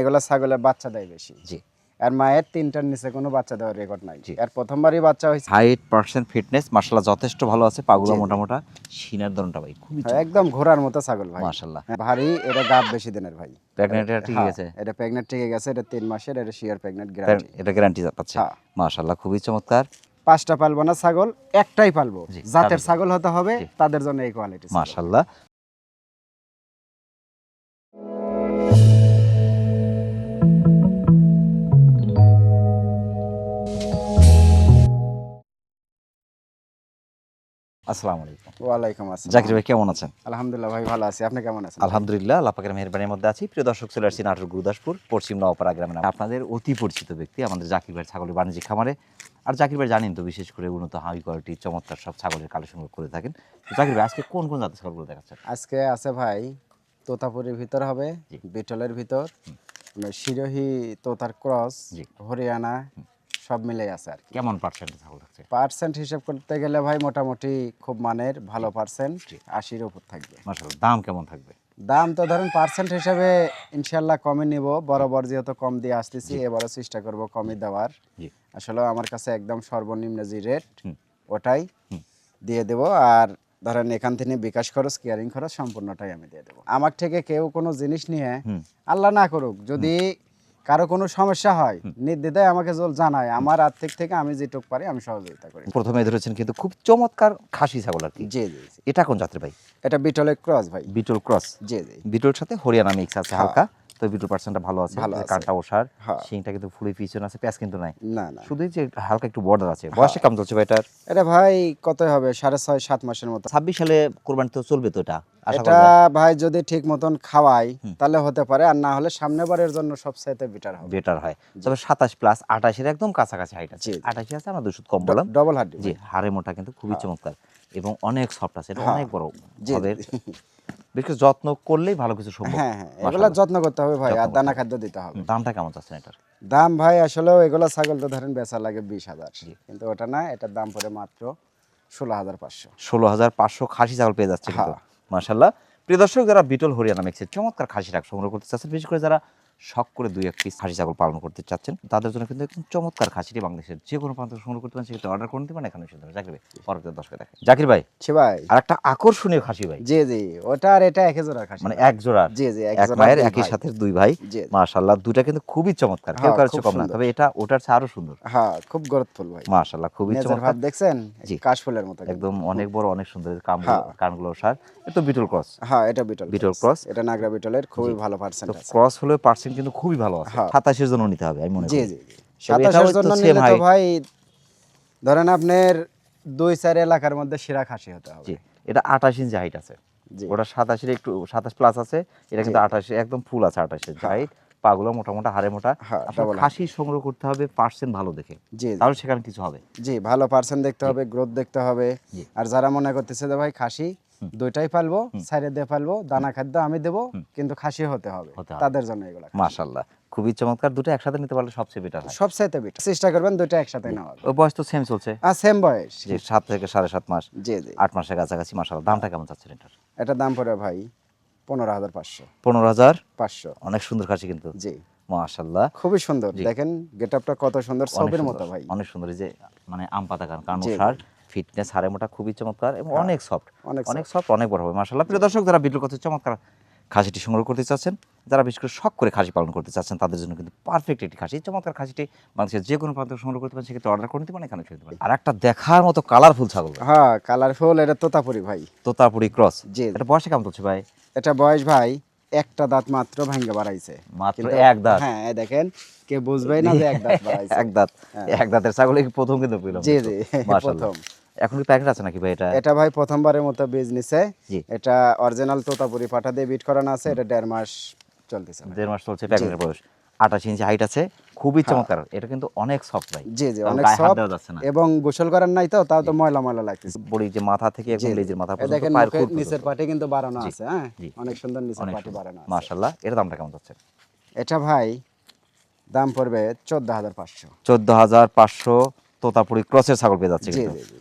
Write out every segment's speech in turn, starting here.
এগুলা ছাগলের বাচ্চা দেয় বেশি। জি। আর মায়ের তিনটার নিচে কোনো বাচ্চা দেওয়ার রেকর্ড নাই। জি। আর প্রথমবারই বাচ্চা হয়েছে হাইট পার্সেন্ট ফিটনেস মার্শাল্লাহ যথেষ্ট ভালো আছে। পাগুলো। মোটামোটা সিনার ধরনটা ভাই খুবই হ্যাঁ, একদম ঘোড়ার মতো ছাগল ভাই। মার্শাল্লাহ হ্যাঁ, ভারী এটা গাব বেশি দিনের ভাই। প্রেগনেন্ট ঠিক হ্যাঁ, আছে। এটা প্রেগনেন্ট ঠিক আছে এটা তিন মাসের এটা শিয়ার প্রেগনেন্ট গ্যারান্টি এটা গ্যারান্টি পাচ্ছে। হ্যাঁ। মার্শাল্লাহ খুবই চমৎকার। পাঁচটা পালবো না ছাগল একটাই পালবো। জাতের ছাগল হতে হবে তাদের জন্য এই কোয়ালিটি মার্শাল্লাহ আসসালামু আলাইকুম। ওয়ালাইকুম আসসালাম। জাকির ভাই কেমন আছেন? আলহামদুলিল্লাহ ভাই ভালো আছি। আপনি কেমন আছেন? আলহামদুলিল্লাহ আল্লাহ পাকের মেহরবানির মধ্যে আছি। প্রিয় দর্শক চলে আসছি নাটোর গুরুদাসপুর পশ্চিম নওপাড়া গ্রামে আপনাদের অতি পরিচিত ব্যক্তি আমাদের জাকির ভাই ছাগলের বাণিজ্যিক খামারে। আর জাকির ভাই জানেন তো বিশেষ করে উন্নত হাই কোয়ালিটি চমৎকার সব ছাগলের কালেকশন করে থাকেন। জাকির ভাই আজকে কোন কোন জাতের ছাগলগুলো দেখাচ্ছেন? আজকে আছে ভাই তোতাপুরের ভিতর হবে বিটলের ভিতর। শিরোহি তোতার ক্রস। হরিয়ানা সব মিলে আছে আর কি। কেমন পার্সেন্টের ছাগল থাকছে পার্সেন্ট হিসেব করতে গেলে ভাই মোটামুটি খুব মানের ভালো পার্সেন্ট আশির উপর থাকবে। মার্শাল্লাহ দাম কেমন থাকবে? দাম তো ধরেন পার্সেন্ট হিসাবে ইনশাল্লাহ কমে নিব। বরাবর যেহেতু কম দিয়ে আসতেছি এবারও চেষ্টা করব কমই দেওয়ার। জি। আসলে আমার কাছে একদম সর্বনিম্ন যে রেট ওটাই দিয়ে দেব। আর ধরেন এখান থেকে বিকাশ খরচ কেয়ারিং খরচ সম্পূর্ণটাই আমি দিয়ে দেবো। আমার থেকে কেউ কোনো জিনিস নিয়ে আল্লাহ না করুক যদি কারও কোনো সমস্যা হয় নির্দ্বিধায় আমাকে জল জানায়। আমার আর্থিক থেকে আমি যেটুক পারি আমি সহযোগিতা করি। প্রথমে ধরেছেন কিন্তু খুব চমৎকার খাসি ছাগল আর কি। জি জি। এটা কোন জাতের ভাই? এটা বিটলের ক্রস ভাই। বিটল ক্রস। জি জি। বিটল সাথে হরিয়ানা মিক্স আছে হ্যাঁ। হালকা। তো বিটল পার্সেন্টটা ভালো আছে কানটা ওষার হ্যাঁ। শিংটা কিন্তু ফুলি পিছন আছে প্যাঁচ কিন্তু নাই। না না। শুধু যে হালকা একটু বর্ডার আছে বয়সে কেমন চলছে এটার? এটা ভাই কত হবে? সাড়ে ছয় সাত মাসের মতো। ছাব্বিশ সালে কোরবানি তো চলবে তো এটা? এটা ভাই যদি ঠিক মতন খাওয়াই তাহলে হতে পারে আর না হলে সামনে বারের জন্য সবচাইতে বেটার হবে। বেটার হয়। তবে সাতাশ প্লাস আটাশের একদম কাছাকাছি হাইট আছে। আটাশি আছে আমরা দুশো কম বললাম। ডবল জি হাড়ে মোটা কিন্তু খুবই চমৎকার এবং অনেক সফট আছে এটা হ্যাঁ। অনেক বড় জি, হবে জি। বেশ কিছু যত্ন করলেই ভালো কিছু সম্ভব। হ্যাঁ হ্যাঁ এগুলা যত্ন করতে হবে ভাই আর দানা খাদ্য দিতে হবে। দামটা কেমন আছে এটার? দাম ভাই আসলে এগুলা ছাগল তো ধরেন বেচা লাগে বিশ হাজার। কিন্তু ওটা না এটার দাম পড়ে মাত্র ষোলো হাজার পাঁচশো। ষোলো হাজার পাঁচশো খাসি ছাগল পেয়ে যাচ্ছে হ্যাঁ। মার্শাল্লাহ প্রিয় দর্শক যারা বিটল হরিয়ানা মিক্সের চমৎকার খাসি রাখ সংগ্রহ করতে চাচ্ছেন বিশেষ করে যারা শখ করে দুই এক পিস খাসি ছাগল পালন করতে চাচ্ছেন। তাদের জন্য কিন্তু একদম চমৎকার খাসিটি বাংলাদেশের যে কোনো প্রান্ত সংগ্রহ করতে পারেন সেক্ষেত্রে অর্ডার করে নিতে পারেন এখানে দেবেন জাকির ভাই পরবর্তী দর্শকে দেখেন। জাকির ভাই সে ভাই। আর একটা আকর্ষণীয় খাসি ভাই। জি জি ওটা আর এটা একে জোড়া খাসি মানে এক জোড়া জি জি এক মায়ের একই সাথে দুই ভাই জি মাশাল্লাহ দুটা কিন্তু খুবই চমৎকার কেউ হ্যাঁ, কারও কম না তবে এটা ওটার চেয়ে আরও সুন্দর। হ্যাঁ খুব গরতফুল ভাই। মাশাল্লাহ খুবই চমৎকার। দেখছেন। কাশফুলের মতো একদম অনেক বড় অনেক সুন্দর কাম হ্যাঁ। কানগুলো সার। এটা বিটল ক্রস। হ্যাঁ এটা বিটল বিটল ক্রস। এটা নাগরা বিটলের খুবই ভালো পার্সেন্ট ক্রস হলে পার্সেন্ট কিন্তু খুবই ভালো আছে। হ্যাঁ। সাতাশের জন্য নিতে হবে আমি মনে জি করি। জি জি। সাতাশের জন্য নিলে তো ভাই ধরেন আপনার দুই চার এলাকার মধ্যে সেরা খাসি হতে হবে। এটা আঠাশ ইঞ্চি হাইট আছে। জি। ওটা সাতাশের একটু সাতাশ প্লাস আছে। এটা কিন্তু আঠাশে একদম ফুল আছে আঠাশের হাইট পাগুলো মোটা মোটা হাড়ে মোটা। হ্যাঁ, আপনার খাসি সংগ্রহ করতে হবে পার্সেন্ট ভালো দেখে। জি জি। তাহলে সেখানে কিছু হবে। জি ভালো পার্সেন্ট দেখতে হবে গ্রোথ দেখতে হবে। আর যারা মনে করতেছে যে ভাই খাসি দুইটাই পালবো সাইডে দিয়ে পালবো দানা খাদ্য আমি দেবো কিন্তু খাসি হতে হবে তাদের জন্য এগুলো মাশাল্লাহ খুবই চমৎকার। দুটো একসাথে নিতে পারলে সবচেয়ে বেটার হয়। সবচাইতে বেটার চেষ্টা করবেন দুইটা একসাথে নেওয়ার। ওই বয়স তো সেম চলছে। আর সেম বয়স। যে সাত থেকে সাড়ে সাত মাস। জি জি। আট মাসের কাছাকাছি মাসাল্লাহ দামটা কেমন চাচ্ছেন এটার? এটা দাম পড়ে ভাই পনেরো হাজার পাঁচশো। পনেরো হাজার? পাঁচশো। অনেক সুন্দর খাসি কিন্তু। জি। মাশাল্লাহ খুবই সুন্দর। দেখেন গেট আপটা কত সুন্দর। ছবির মতো ভাই। অনেক সুন্দর। যে মানে আম পাতা কান কান জি, সার ফিটনেস হাড়ে মোটা খুবই চমৎকার এবং অনেক সফট অনেক সফট অনেক বড় হবে মাশাল্লাহ প্রিয় দর্শক যারা বিটুল কথা চমৎকার খাসিটি সংগ্রহ করতে চাচ্ছেন যারা বিশেষ করে শখ করে খাসি পালন করতে চাচ্ছেন তাদের জন্য কিন্তু পারফেক্ট একটি খাসি। চমৎকার খাসিটি বাংলাদেশের যে কোনো প্রান্ত সংগ্রহ করতে পারেন সেক্ষেত্রে অর্ডার করে নিতে পারেন এখানে ফেলতে পারেন। আর একটা দেখার মতো কালারফুল ছাগল। হ্যাঁ কালারফুল এটা তোতাপুরি ভাই। তোতাপুরি ক্রস জি। এটা বয়সে কেমন চলছে ভাই? এটা বয়স ভাই একটা দাঁত মাত্র ভাঙ্গে বাড়াইছে। মাত্র এক দাঁত। হ্যাঁ দেখেন কে বুঝবেই না যে এক দাঁত বাড়াইছে। এক দাঁত। এক দাঁতের ছাগল প্রথম কিন্তু পেলাম জি জি প্রথম। এখন কি প্যাকেট আছে নাকি ভাই এটা? এটা ভাই প্রথমবারের মতো বীজ নিছে। এটা অরিজিনাল তোতাপুরি পাঠা দিয়ে বিট করানো আছে এটা দেড় মাস চলতেছে দেড় মাস চলছে প্যাকেটের বয়স। আঠাশ ইঞ্চি হাইট আছে খুবই চমৎকার। এটা কিন্তু অনেক সফট ভাই। জি জি অনেক সফট যাচ্ছে না। এবং গোসল করার নাই তো তাও তো ময়লা ময়লা লাগতেছে। বডি যে মাথা থেকে একদম লেজের মাথা পর্যন্ত দেখেন নিচের পাটে কিন্তু বাড়ানো আছে হ্যাঁ। অনেক সুন্দর নিচের পাটে বাড়ানো আছে। মাশাল্লাহ এর দামটা কেমন যাচ্ছে? এটা ভাই দাম পড়বে চোদ্দ হাজার পাঁচশো। চোদ্দ হাজার পাঁচশো তোতাপুরি ক্রসের ছাগল পেয়ে যাচ্ছে জি, কিন্তু। জি, জি।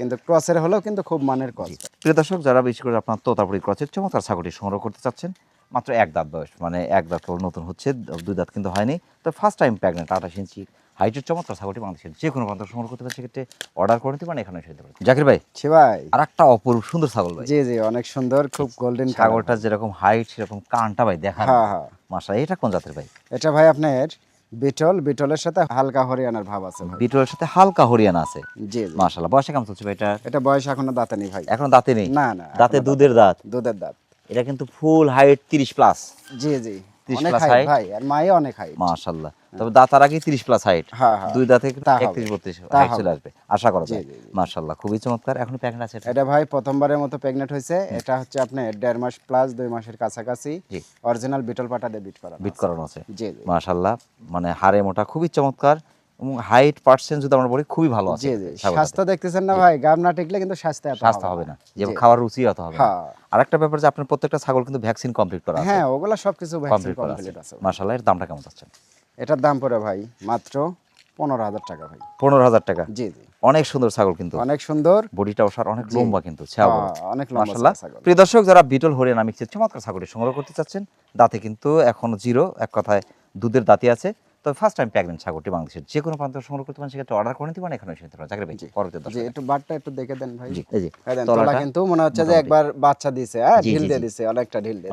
কিন্তু ক্রসের হলেও কিন্তু খুব মানের ক্রস। প্রিয় দর্শক যারা বিশেষ করে আপনার তোতাপুরি ক্রসের চমৎকার ছাগলটি সংগ্রহ করতে চাচ্ছেন মাত্র এক দাঁত বয়স মানে এক দাঁত নতুন হচ্ছে দুই দাঁত কিন্তু হয়নি। তো ফার্স্ট টাইম প্রেগনেন্ট আঠাশ ইঞ্চি হাইটের চমৎকার ছাগলটি বাংলাদেশের যে কোনো প্রান্ত সংগ্রহ করতে পারেন সেক্ষেত্রে অর্ডার করে নিতে পারেন এখানে এসে নিতে পারেন। জাকির ভাই ছি ভাই। আর একটা অপরূপ সুন্দর ছাগল ভাই। জি জি অনেক সুন্দর খুব গোল্ডেন ছাগলটা যেরকম হাইট সেরকম কানটা ভাই দেখা হ্যাঁ হ্যাঁ। মাসা এটা কোন জাতের ভাই? এটা ভাই আপনার বিটল বিটলের সাথে হালকা হরিয়ানার ভাব আছে বিটলের সাথে হালকা হরিয়ানা আছে? জি মাশাল্লাহ বয়সে কেমন চলছে ভাই এটা এটা বয়স এখনও দাঁতে নেই ভাই। এখন দাঁতে নেই? না না দাঁতে দুধের দাঁত দুধের দাঁত। এটা কিন্তু ফুল হাইট তিরিশ প্লাস জি জি। 30 প্লাস হাইট ভাই আর মাই অনেক হাইট মাশাআল্লাহ তবে দাঁতার আগে তিরিশ প্লাস হাইট হ্যাঁ হ্যাঁ। দুই দাঁতে তা হবে। একত্রিশ বত্রিশ তা হাইট চলে আসবে। আশা করা যায়। জি। খুবই চমৎকার। এখন প্রেগন্যান্ট আছে? এটা ভাই প্রথমবারের মতো প্রেগনেন্ট হয়েছে। এটা হচ্ছে আপনার দেড় মাস প্লাস দুই মাসের কাছাকাছি। অরিজিনাল বিটল পাটা দিয়ে বিট করা বিট করানো আছে। জি। মাশাল্লাহ মানে হাড়ে মোটা খুবই চমৎকার। এবং হাইট পার্সেন্ট যদি আমরা বলি খুবই ভালো আছে। স্বাস্থ্য দেখতেছেন না ভাই গাম না টিকলে কিন্তু স্বাস্থ্য স্বাস্থ্য হবে না। যে খাওয়ার রুচি অত হবে হ্যাঁ। আরেকটা ব্যাপার যে আপনার প্রত্যেকটা ছাগল কিন্তু ভ্যাকসিন কমপ্লিট করা আছে। হ্যাঁ ওগুলা সবকিছু ভ্যাকসিন কমপ্লিট আছে। মাশাল্লাহ এর দামটা কেমন যাচ্ছে এটার দাম পড়ে ভাই মাত্র পনেরো হাজার টাকা ভাই। পনেরো হাজার টাকা? জি জি। অনেক সুন্দর ছাগল কিন্তু। অনেক সুন্দর। বডিটা ওসার অনেক লম্বা কিন্তু ছাগল। হ্যাঁ, অনেক লম্বা প্রিয় দর্শক যারা বিটল হরিয়ানা মিক্সের চমৎকার ছাগলটি সংগ্রহ করতে চাচ্ছেন দাঁতে কিন্তু এখনও জিরো এক কথায় দুধের দাঁতি আছে। তবে ফার্স্ট টাইম প্রেগনেন্ট ছাগলটি বাংলাদেশের যে কোনো প্রান্ত সংগ্রহ করতে পারেন সেক্ষেত্রে অর্ডার করে নিতে পারেন এখানে এসে নিতে পারেন চাকরি পেয়েছি পরবর্তী জি একটু বাটটা একটু দেখে দেন ভাই। জি এই তলাটা। কিন্তু মনে হচ্ছে যে একবার বাচ্চা দিছে হ্যাঁ ঢিল দিয়ে জি। দিছে অনেকটা ঢিল দিয়ে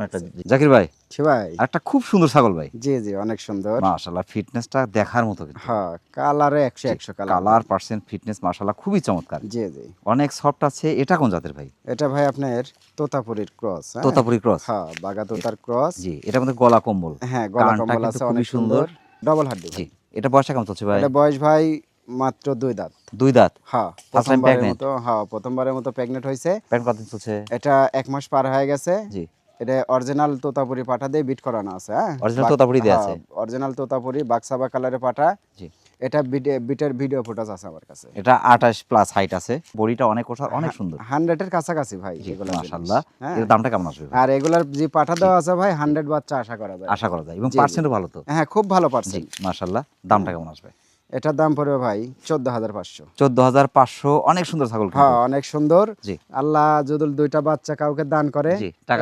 জাকির ভাই ছি ভাই। একটা খুব সুন্দর ছাগল ভাই। জি জি অনেক সুন্দর। মাশাল্লাহ ফিটনেসটা দেখার মতো কিন্তু। হ্যাঁ কালারে একশো একশো কালার কালার পার্সেন্ট ফিটনেস মাশাল্লাহ খুবই চমৎকার। জি জি। অনেক সফট আছে এটা কোন জাতের ভাই? এটা ভাই আপনার তোতাপুরির ক্রস তোতাপুরি ক্রস হ্যাঁ বাগা তোতার ক্রস জি এটা মধ্যে গলা কম্বল। হ্যাঁ গলা কম্বল আছে অনেক সুন্দর। ডবল হাড্ডি জি এটা বয়সটা কেমন চলছে ভাই? এটা বয়স ভাই মাত্র দুই দাঁত। দুই দাঁত? হ্যাঁ প্রথমবারের pregnant? মতো হ্যাঁ প্রথমবারের মতো প্রেগনেন্ট হয়েছে। প্যান্ট কতদিন চলছে? এটা এক মাস পার হয়ে গেছে। জি। এটা অরিজিনাল তোতাপুরি পাঠা দিয়ে বিট করানো আছে হ্যাঁ? অরিজিনাল তোতাপুরি দেয়া আছে? অরিজিনাল তোতাপুরি বাক্সাবা কালারের পাঠা জি। এটা বিটার ভিডিও ফুটেজ আছে আমার কাছে। এটা আঠাশ প্লাস হাইট আছে। বডিটা অনেক ওঠার অনেক সুন্দর। হান্ড্রেডের কাছাকাছি ভাই এগুলো জিনিস। হ্যাঁ। এর দামটা কেমন আসবে আর এগুলার যে পাঠা দেওয়া আছে ভাই হান্ড্রেড বাচ্চা আশা করা যায়। আশা করা যায়। এবং। পার্সেন্টও ভালো তো? হ্যাঁ খুব ভালো পার্সেন্ট মাশাআল্লাহ। দামটা কেমন আসবে? এটার দাম পড়বে ভাই চোদ্দ হাজার পাঁচশো। চোদ্দ হাজার পাঁচশো অনেক সুন্দর ছাগল হ্যাঁ অনেক সুন্দর। জি। আল্লাহ যদি দুইটা বাচ্চা কাউকে দান করে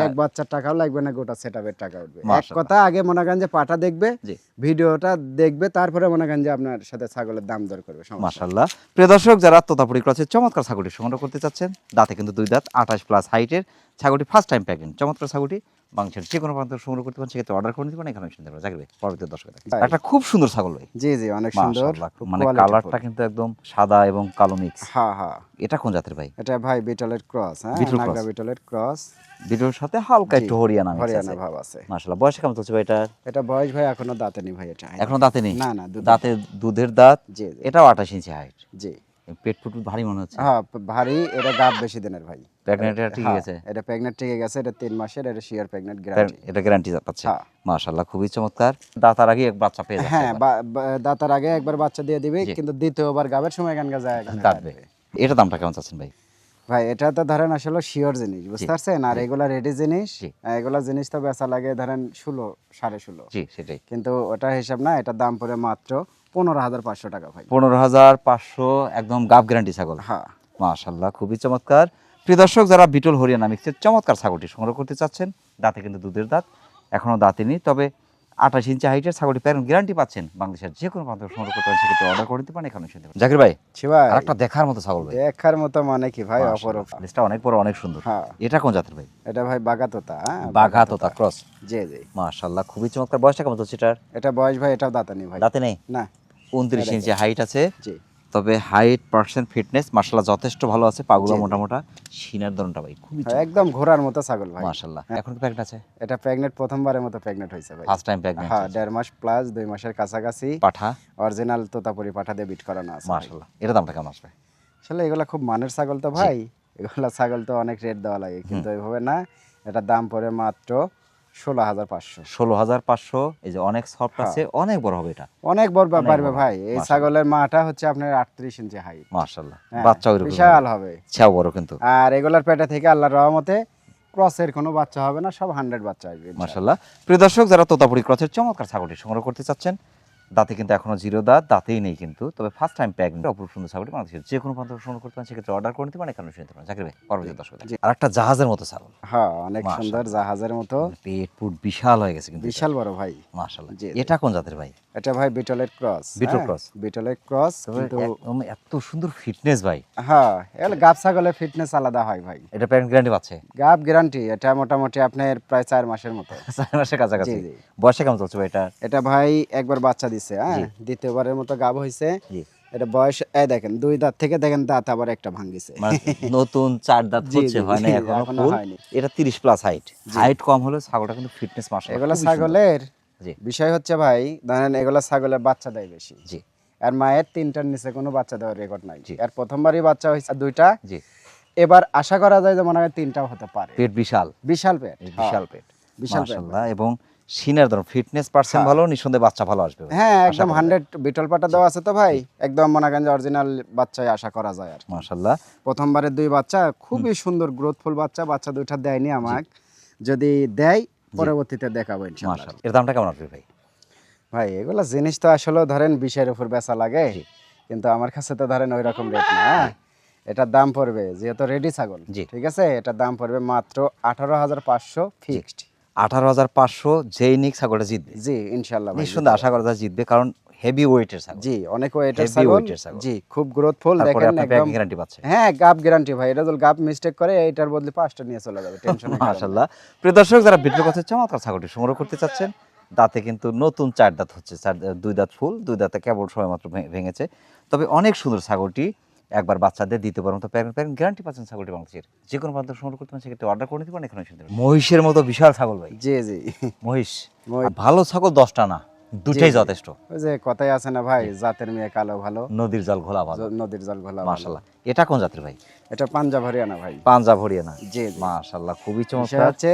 এক বাচ্চার টাকাও লাগবে না গোটা সেটআপের টাকা উঠবে। এক কথা আগে মনে করেন যে পাটা দেখবে ভিডিওটা দেখবে তারপরে মনে করেন যে আপনার সাথে ছাগলের দাম দর করবে। মাশাল্লাহ প্রিয় দর্শক যারা তোতাপুরি ক্রসের চমৎকার ছাগলটি সংগ্রহ করতে চাচ্ছেন দাঁতে কিন্তু দুই দাঁত আঠাশ প্লাস হাইটের ছাগলটি ফার্স্ট টাইম প্যাকেন চমৎকার ছাগলটি যে কোনো প্রান্ত সংগ্রহ করতে পারেন সেক্ষেত্রে অর্ডার করে নিতে পারেন এখানে শুনতে পারেন চাকরি পরবর্তী দর্শক একটা খুব সুন্দর ছাগল ভাই। জি জি অনেক সুন্দর মানে কালারটা কিন্তু একদম সাদা এবং কালো মিক্স হ্যাঁ হ্যাঁ এটা কোন জাতের ভাই? এটা ভাই বিটলের ক্রস হ্যাঁ? নাগরা বিটলের ক্রস। ভিডিওর সাথে হালকা একটু হরিয়ানা হরিয়ানা ভাব আছে। মাশাআল্লাহ বয়স কেমন চলছে ভাই এটা এটা বয়স ভাই এখনও দাঁতে নেই ভাই এটা। এখনও দাঁতে নেই না না দাঁতে দুধের দাঁত? জি আঠাশ ইঞ্চি হাইট জি। পেট ফুট ভারী মনে হচ্ছে? হ্যাঁ ভারী এটা গাব বেশি দিনের ভাই। প্রেগনেন্ট এটা ঠিক হ্যাঁ, আছে। এটা প্রেগনেন্ট ঠিক আছে এটা তিন মাসের এটা শিয়ার প্রেগনেন্ট গ্যারান্টি এটা গ্যারান্টি পাচ্ছে। হ্যাঁ। মাশাআল্লাহ খুবই চমৎকার। দাতার আগে এক বাচ্চা পেয়ে যাচ্ছে হ্যাঁ দাতার আগে একবার বাচ্চা দিয়ে দিবে কিন্তু দ্বিতীয়বার গাবের সময় এখানকার যায় এখানে কাটবে কাটবে। এটা দামটা কেমন চাচ্ছেন ভাই? ভাই এটা তো ধরেন আসলে শিওর জিনিস বুঝতে পারছেন? আর এগুলা রেডি জিনিস। এগুলা জিনিস তো বেচা লাগে ধরেন ষোলো সাড়ে ষোলো। জি সেটাই। কিন্তু ওটা হিসাব না এটার দাম পড়ে মাত্র পনেরো হাজার পাঁচশো টাকা ভাই। পনেরো হাজার পাঁচশো একদম গাব গ্যারান্টি ছাগল। হ্যাঁ। মাশাল্লাহ খুবই চমৎকার। প্রিয় দর্শক যারা বিটল হরিয়ানা মিক্সের চমৎকার ছাগলটি সংগ্রহ করতে চাচ্ছেন দাঁতে কিন্তু দুধের দাঁত এখনও দাঁতে নেই তবে আঠাশ ইঞ্চি হাইটের ছাগলটি প্যারেন্ট গ্যারান্টি পাচ্ছেন বাংলাদেশের যে কোনো প্রান্ত সংগ্রহ করতে পারেন সেক্ষেত্রে অর্ডার করে দিতে পারেন এখানে শুনতে পারেন জাকির ভাই ভাই। একটা দেখার মতো ছাগল ভাই। দেখার মতো মানে কি ভাই? অপরূপ। লিস্টটা অনেক বড় অনেক সুন্দর। হ্যাঁ। এটা কোন জাতের ভাই? এটা ভাই বাগাতোতা বাগাতোতা বাঘা ক্রস জি জি। মাশাআল্লাহ খুবই চমৎকার। বয়সটা কেমন চলছে এটার? এটা বয়স ভাই এটাও দাঁতানি ভাই। দাঁতে নেই? না। উনত্রিশ ইঞ্চি হাইট আছে। জি। তবে হাইট পার্সেন্ট ফিটনেস মার্শাল্লাহ যথেষ্ট ভালো আছে পাগুলো জি, জি। মোটা মোটা সিনার ধরনটা ভাই খুবই হ্যাঁ, একদম ঘোড়ার মতো ছাগল ভাই। মার্শাল্লাহ এখন কি প্যাকেট আছে? এটা প্রেগনেন্ট প্রথমবারের মতো প্রেগনেন্ট হয়েছে ভাই। ফার্স্ট টাইম প্রেগনেন্ট হ্যাঁ দেড় মাস প্লাস দুই মাসের কাছাকাছি পাঠা। অরিজিনাল তোতাপুরি পাঠা দিয়ে বিট করানো আছে ভাই। মার্শাল্লাহ এটা দামটা কেমন আসবে? আসলে এগুলা খুব মানের ছাগল তো ভাই। এগুলা ছাগল তো অনেক রেট দেওয়া লাগে কিন্তু এইভাবে না। এটা দাম পড়ে মাত্র ষোলো হাজার পাঁচশো। ষোলো হাজার পাঁচশো এই যে অনেক সফট হ্যাঁ। আছে অনেক বড় হবে এটা। অনেক বড় অনেক ভাই এই ছাগলের মাটা হচ্ছে আপনার আটত্রিশ ইঞ্চি হাই মার্শাল্লাহ বাচ্চা বিশাল হবে। ছেও বড় কিন্তু। আর এগুলার পেটে থেকে আল্লাহর রহমতে ক্রসের কোনো বাচ্চা হবে না সব হান্ড্রেড বাচ্চা আসবে ইনশাআল্লাহ। মার্শাল্লাহ প্রিয় দর্শক যারা তোতাপুরি ক্রসের চমৎকার ছাগলটি সংগ্রহ করতে চাচ্ছেন দাঁতে কিন্তু এখনও জিরো দাঁত দাঁতেই নেই কিন্তু। তবে ফার্স্ট টাইম প্যাক অপরূপ সুন্দর ছাগলটি বাংলাদেশের যে কোনো প্রান্ত সংগ্রহ করতে পারেন সেক্ষেত্রে অর্ডার করে নিতে পারেন এখানে শুনতে পারেন। চাকরি ভাই পরবর্তী দশ আর একটা জাহাজের মতো ছাগল। হ্যাঁ অনেক সুন্দর জাহাজের মতো। পেট পুট বিশাল হয়ে গেছে কিন্তু বিশাল বড় ভাই। মাশাল্লাহ। এটা কোন জাতের ভাই? এটা ভাই বিটলের ক্রস বিটল cross? বিটলের ক্রস কিন্তু একদম এত সুন্দর ফিটনেস ভাই। হ্যাঁ গাব ছাগলের ফিটনেস আলাদা হয় ভাই। এটা প্যারেন্ট গ্যারান্টি পাচ্ছে। গাব গ্যারান্টি এটা মোটামুটি আপনার প্রায় মাসের মতো। মাসের কাছাকাছি। বয়সে কেমন চলছে ভাই এটা? এটা ভাই একবার বাচ্চা দিছে হ্যাঁ? দ্বিতীয়বারের মতো গাব হয়েছে জি। এটা বয়স এই দেখেন দুই দাঁত থেকে দেখেন দাঁত আবার একটা ভাঙ্গিছে। মানে নতুন চার দাঁত হচ্ছে হয় না এখনও। এটা তিরিশ প্লাস হাইট হাইট কম হলেও ছাগলটা কিন্তু ফিটনেস মাস এগুলা ছাগলের জি। বিষয় হচ্ছে ভাই ধরেন এগুলা ছাগলের বাচ্চা দেয় বেশি। জি। আর মায়ের তিনটার নিচে কোনো বাচ্চা দেওয়ার রেকর্ড নাই। জি। আর প্রথমবারই বাচ্চা হয়েছে দুইটা। জি। এবার আশা করা যায় যে মনে হয় তিনটাও হতে পারে। পেট বিশাল। বিশাল পেট হ্যাঁ, বিশাল পেট। বিশাল পেট। মাশাআল্লাহ এবং সিনার ধরুন ফিটনেস পার্সেন্ট হ্যাঁ। ভালো নিঃসন্দেহে বাচ্চা ভালো আসবে হ্যাঁ একদম হান্ড্রেড বিটল পাটা দেওয়া আছে তো ভাই। একদম মনে করেন যে অরিজিনাল বাচ্চাই আশা করা যায় আর। মাশাআল্লাহ। প্রথমবারের দুই বাচ্চা খুবই সুন্দর গ্রোথফুল বাচ্চা বাচ্চা দুইটা দেয়নি আমাকে। যদি দেয় পরবর্তীতে দেখাবো ইনশাআল্লাহ। এর দামটা কেমন আসবে ভাই? ভাই এগুলো জিনিস তো আসলে ধরেন বিশের উপর বেচা লাগে কিন্তু আমার কাছে তো ধরেন ওই রকম রেট না? এটার দাম পড়বে যেহেতু রেডি ছাগল। ঠিক আছে? এটার দাম পড়বে মাত্র আঠারো হাজার পাঁচশো ফিক্সড আঠারো হাজার পাঁচশো যেই নিক ছাগলটা জিতবে। জি ইনশাল্লাহ নিঃসন্দেহে আশা করা যায় জিতবে কারণ হেভি ওয়েটের ছাগল। জি অনেক ওয়েটের ছাগল। জি খুব গ্রোথফুল দেখেন একদম গ্যারান্টি পাচ্ছে। হ্যাঁ গ্যারান্টি ভাই। এটা যদি মিস্টেক করে এটার বদলে পাঁচটা নিয়ে চলে যাবে টেনশন মাশাআল্লাহ। প্রিয় দর্শক যারা বিটল কথা চমৎকার ছাগলটি সংগ্রহ করতে চাচ্ছেন দাঁতে কিন্তু নতুন চার দাঁত হচ্ছে চার দুই দাঁত ফুল দুই দাঁতে কেবল সময়মাত্র ভে- ভেঙেছে। তবে অনেক সুন্দর ছাগলটি একবার বাচ্চাদের দিতে পারেন তো প্যারেন্ট প্যারেন্ট গ্যারান্টি পাচ্ছেন ছাগলটি বাংলাদেশের। যে কোনো প্রান্ত সংগ্রহ করতে পারেন সেক্ষেত্রে অর্ডার করে নিতে পারেন এখানে শুনতে মহিষের মতো বিশাল ছাগল ভাই। জি জি। মহিষ। ভালো ছাগল দশটা না। দুটাই যথেষ্ট। ওই যে কথাই আছে না ভাই জাতের মেয়ে কালো ভালো। নদীর জল ঘোলা ভালো। নদীর জল ঘোলা মাশাআল্লাহ। এটা কোন জাতের ভাই? এটা পাঞ্জাব হরিয়ানা ভাই। পাঞ্জাব হরিয়ানা। জি মাশাআল্লাহ খুবই চমৎকার। হচ্ছে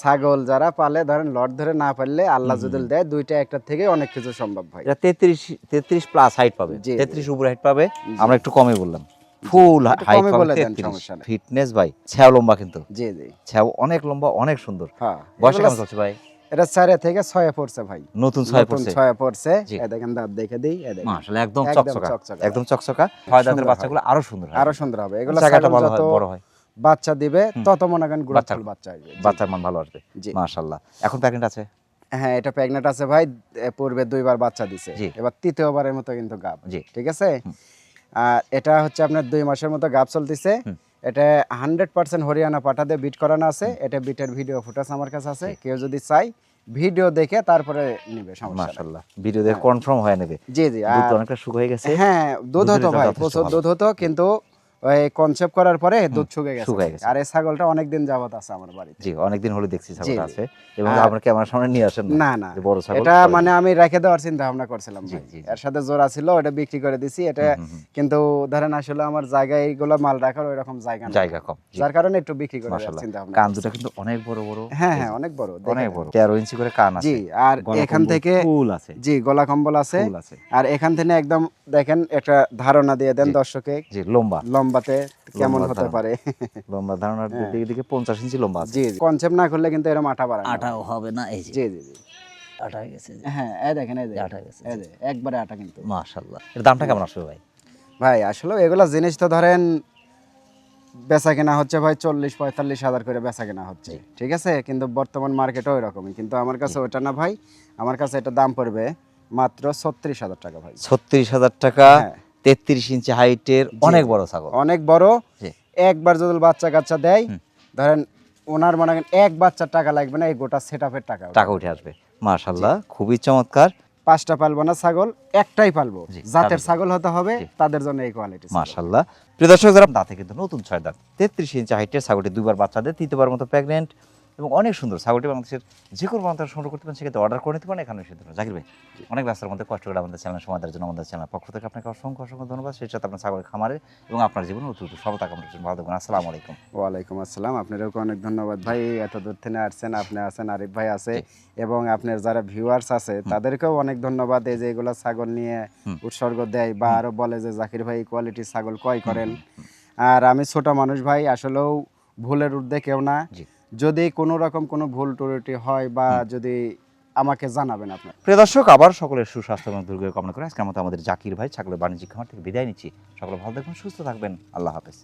ছাগল যারা পালে ধরেন লট ধরে না পারলে আল্লাহ যদি দেয় দুইটা একটা থেকে অনেক কিছু সম্ভব ভাই। এটা তেত্রিশ তেত্রিশ প্লাস হাইট পাবে। জি, জি। তেত্রিশ উপরে হাইট পাবে। আমরা একটু কমই বললাম। ফুল হাইট পাবে। ফিটনেস ভাই ছ্যাও লম্বা কিন্তু। জি জি। ছ্যাও অনেক লম্বা অনেক সুন্দর। হ্যাঁ। বয়স কেমন চলছে ভাই? এটা চারে থেকে ছয়ে পড়ছে ভাই। নতুন ছয় পড়ছে? ছয়ে পড়ছে। জি। দেখেন দাঁত দেখে দিই এই দেখেন। মাশাআল্লাহ একদম চকচকা। একদম চকচকা। ছয় দাঁতের বাচ্চাগুলো আরও সুন্দর আরও সুন্দর হবে। এগুলো জায়গাটা ভালো হয় বড় হয়। বাচ্চা দিবে তত মনে করেন বাচ্চা- বাচ্চা আসবে বাচ্চার মান ভালো আসবে। মাশাআল্লাহ। এখন প্যাকেট আছে? হ্যাঁ এটা প্রেগনেন্ট আছে ভাই পূর্বে দুইবার বাচ্চা দিছে। এবার তৃতীয়বারের মতো কিন্তু গাব। ঠিক আছে? আর এটা হচ্ছে আপনার দুই মাসের মতো গাব চলতেছে। এটা হান্ড্রেড পার্সেন্ট হরিয়ানা পাঠাতে বিট করানো আছে। এটা বিটের ভিডিও ফুটেজ আমার কাছে আছে। কেউ যদি চাই ভিডিও দেখে তারপরে নিবে মাশাআল্লাহ। ভিডিও দেখে কনফার্ম হয়ে নেবে জি জি। দুধ অনেকটা শুকিয়ে গেছে। হ্যাঁ দুধ হতো ভাই প্রচুর দুধ হতো কিন্তু কনসেপ্ট করার পরে দুধ শুকিয়ে গেছে। শুকিয়ে গেছে। আর এই ছাগলটা অনেক দিন যাবত আছে আমার বাড়িতে। জি অনেকদিন হলো দেখছি ছাগলটা আছে এবং সামনে নিয়ে আসেন না না বড় ছাগল এটা মানে আমি রেখে দেওয়ার চিন্তা ভাবনা করছিলাম। এর সাথে জোড়া ছিল ওটা বিক্রি করে দিছি। এটা কিন্তু ধরেন আসলে আমার এইগুলো মাল রাখার ওই রকম জায়গা না জায়গা কম যার কারণে একটু বিক্রি করে দেওয়ার চিন্তা ভাবনা কান দুটো কিন্তু অনেক বড় বড়। হ্যাঁ হ্যাঁ অনেক বড় অনেক বড় তেরো ইঞ্চি করে কান আছে। জি আর এখান থেকে ফুল আছে। জি গলা কম্বল আছে। ফুল আছে। আর এখান থেকে একদম দেখেন একটা ধারণা দিয়ে দেন দর্শকে। জি লম্বা লম্বাতে কেমন হতে পারে? লম্বা ধারণার হ্যাঁ। দিকে দিকে পঞ্চাশ ইঞ্চি লম্বা আছে। জি কনসেপ্ট না করলে কিন্তু এরকম আটা বাড়ায় না। আটাও হবে না এই জি জি জি। আটা গেছে হ্যাঁ এই দেখেন এই আটা গেছে, এই যে একবারে আটা কিন্তু। মাশাআল্লাহ। এর দামটা কেমন আসবে ভাই? ভাই আসলে এগুলা জিনিস তো ধরেন বেচা কেনা হচ্ছে ভাই চল্লিশ পঁয়তাল্লিশ হাজার করে বেচা কেনা হচ্ছে ঠিক আছে? কিন্তু বর্তমান মার্কেটে ওই রকমই কিন্তু আমার কাছে ওটা না ভাই আমার কাছে এটা দাম পড়বে মাত্র ছত্রিশ হাজার টাকা ভাই। ছত্রিশ হাজার টাকা। হ্যাঁ। তেত্রিশ ইঞ্চি হাইটের অনেক বড় ছাগল। অনেক বড়। একবার যদি বাচ্চা কাচ্চা দেয় ধরেন ওনার মনে করেন এক বাচ্চার টাকা লাগবে না এই গোটা সেট আপের টাকা। টাকা উঠে আসবে। মাশাআল্লাহ খুবই চমৎকার। পাঁচটা পালবো না ছাগল একটাই পালবো। জাতের ছাগল হতে হবে তাদের জন্য এই কোয়ালিটি মাশাআল্লাহ। প্রিয় দর্শক যারা দাঁতে কিন্তু নতুন ছয় দাঁত তেত্রিশ ইঞ্চি হাইটের ছাগলটি দুবার বাচ্চা দেয় তৃতীয়বার মতো প্রেগনেন্ট এবং অনেক সুন্দর ছাগলটি বাংলাদেশের যে কোনো প্রান্ত সংগ্রহ করতে পারেন সেক্ষেত্রে অর্ডার করে নিতে পারেন এখানে দেবেন। জাকির ভাই অনেক ব্যস্ততার মধ্যে কষ্ট করে আমাদের চ্যানেল সময় জন্য আমাদের চ্যানেল পক্ষ থেকে আপনাকে অসংখ্য অসংখ্য ধন্যবাদ। সেই সাথে আপনার ছাগলের খামারে এবং আপনার জীবনে অত্যন্ত সফলতা কামনা করছেন ভালো থাকবেন আসসালামু আলাইকুম। ওয়ালাইকুম আসসালাম। আপনাদেরকে অনেক ধন্যবাদ। ভাই এত দূর থেকে আসছেন আপনি আছেন আরিফ ভাই আছে এবং আপনার যারা ভিউয়ার্স আছে তাদেরকেও অনেক ধন্যবাদ। এই যে এগুলো ছাগল নিয়ে উৎসর্গ দেয় বা আরও বলে যে জাকির ভাই কোয়ালিটি ছাগল ক্রয় করেন। আর আমি ছোট মানুষ ভাই আসলেও ভুলের ঊর্ধ্বে কেউ না। যদি কোনো রকম কোনো ভুল ত্রুটি হয় বা যদি আমাকে জানাবেন আপনার। প্রিয় দর্শক আবার সকলের সুস্বাস্থ্য এবং দুর্গ কামনা করে আজকে মতো আমাদের জাকির ভাই ছাগলের বাণিজ্যিক খামার থেকে বিদায় নিচ্ছি। সকলে ভালো থাকবেন সুস্থ থাকবেন। আল্লাহ হাফেজ।